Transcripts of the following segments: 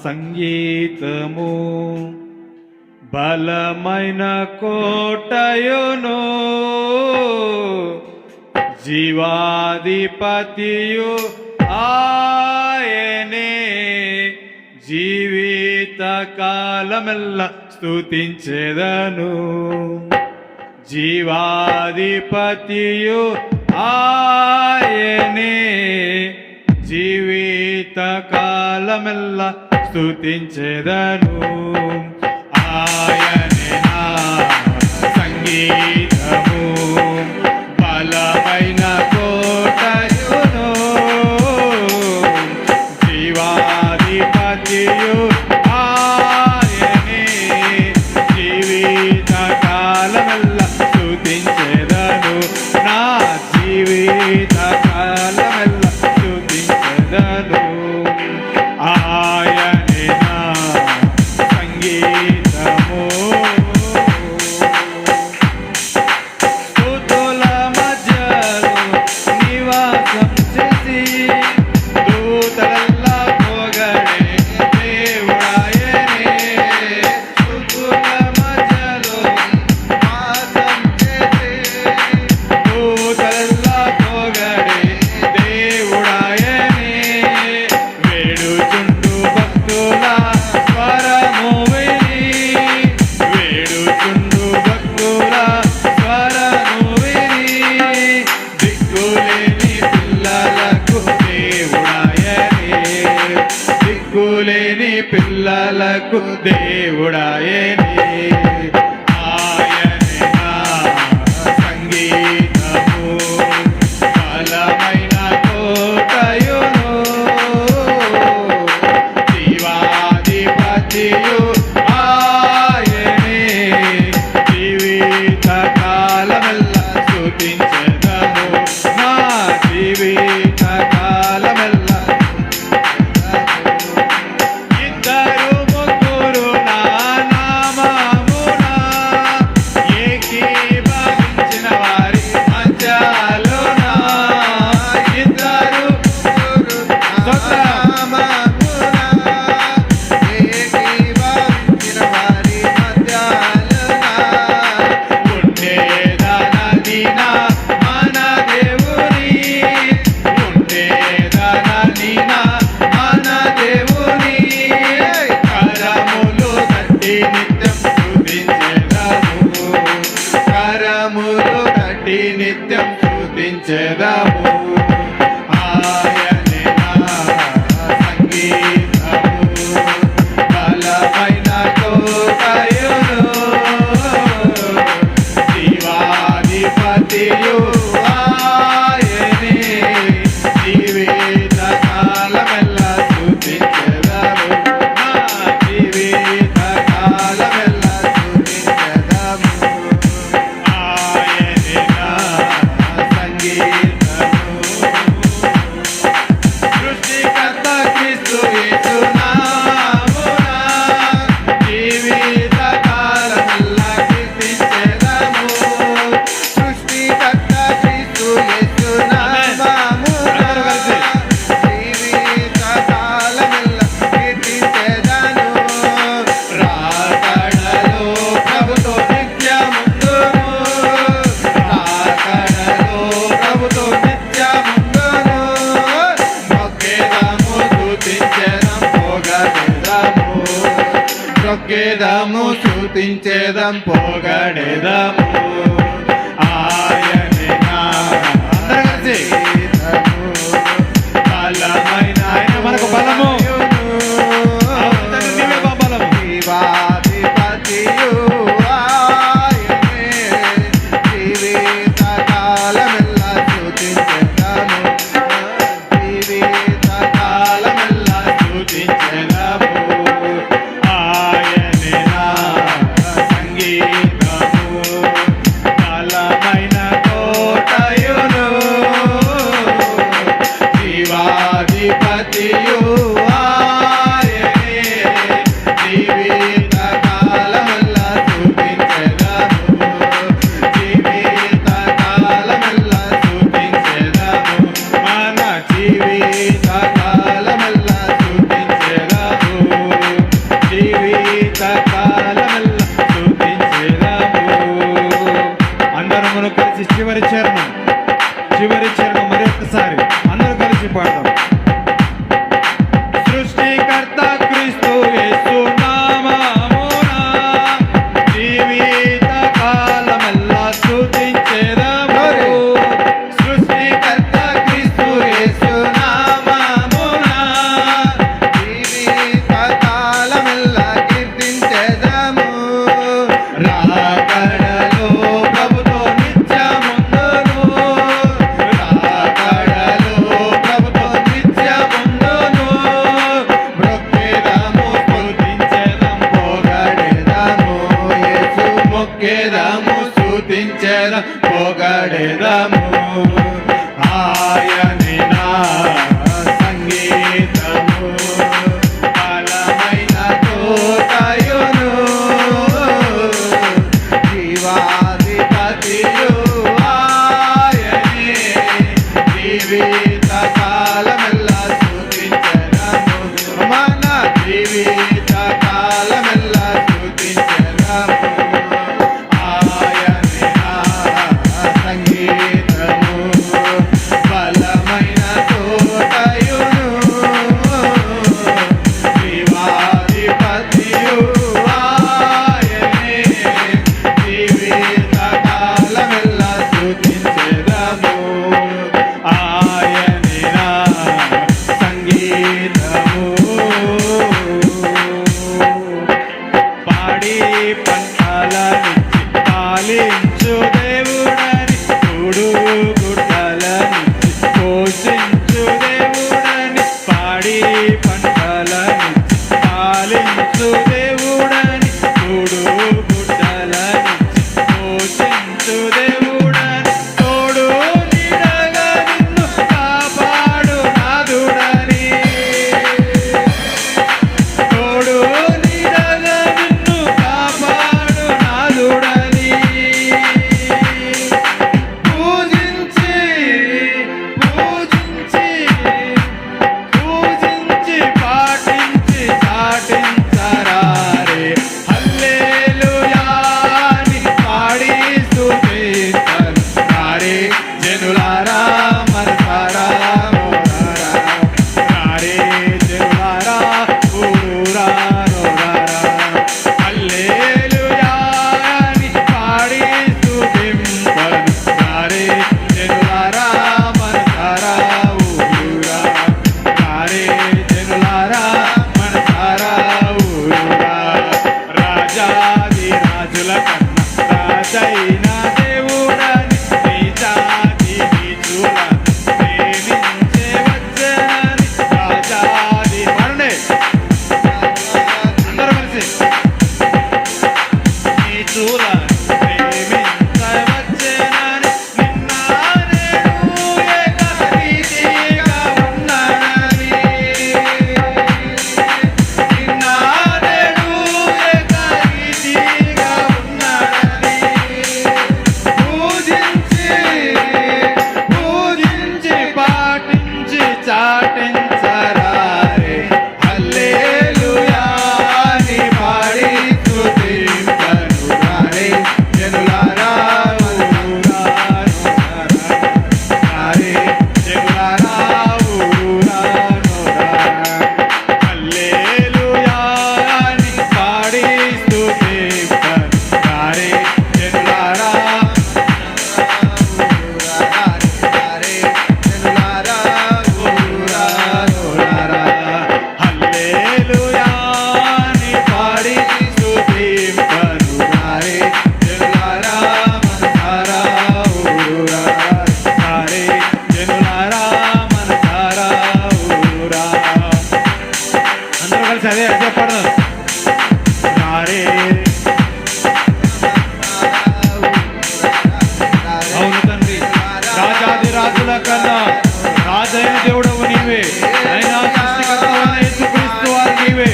సంగీతము బలమైన ಕೋಟಯುನು జీవాధిపతియు ఆయనే. జీవిత కాలమెల్ల స్తుతించేదను. జీవాధిపతియు ఆయనే. జీవిత కాలమెల్ల స్తుతించేదను. ఆయన. కులాలకు దేవుడాయనే. స్థుతించేదాము శృతించేదం పొగడేదాము do. చెప్పండి సరే చెప్పండి అవును తండ్రి. రాజాది రాజుల కన్నా రాజైన దేవుడవు నీవే. అయినా సృష్టికర్తవైన యేసు క్రీస్తు నీవే.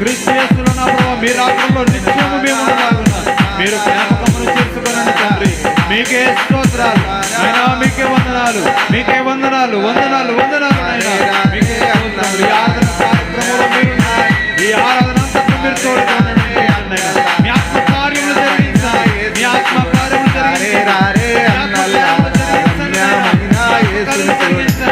క్రీస్తు యేసులో నా ప్రభావ మీ రాజ్యంలో నిత్యము మేము మీరు జ్ఞాపకములు చేసుకోనండి తండ్రి. మీకే స్తోత్రాలు. మీకే వందనాలు. మీకే వందనాలు వందనాలు వందనాలు మీకే స్తోత్రాలు రారే అన్నల్లా. అన్నమైన యేసుని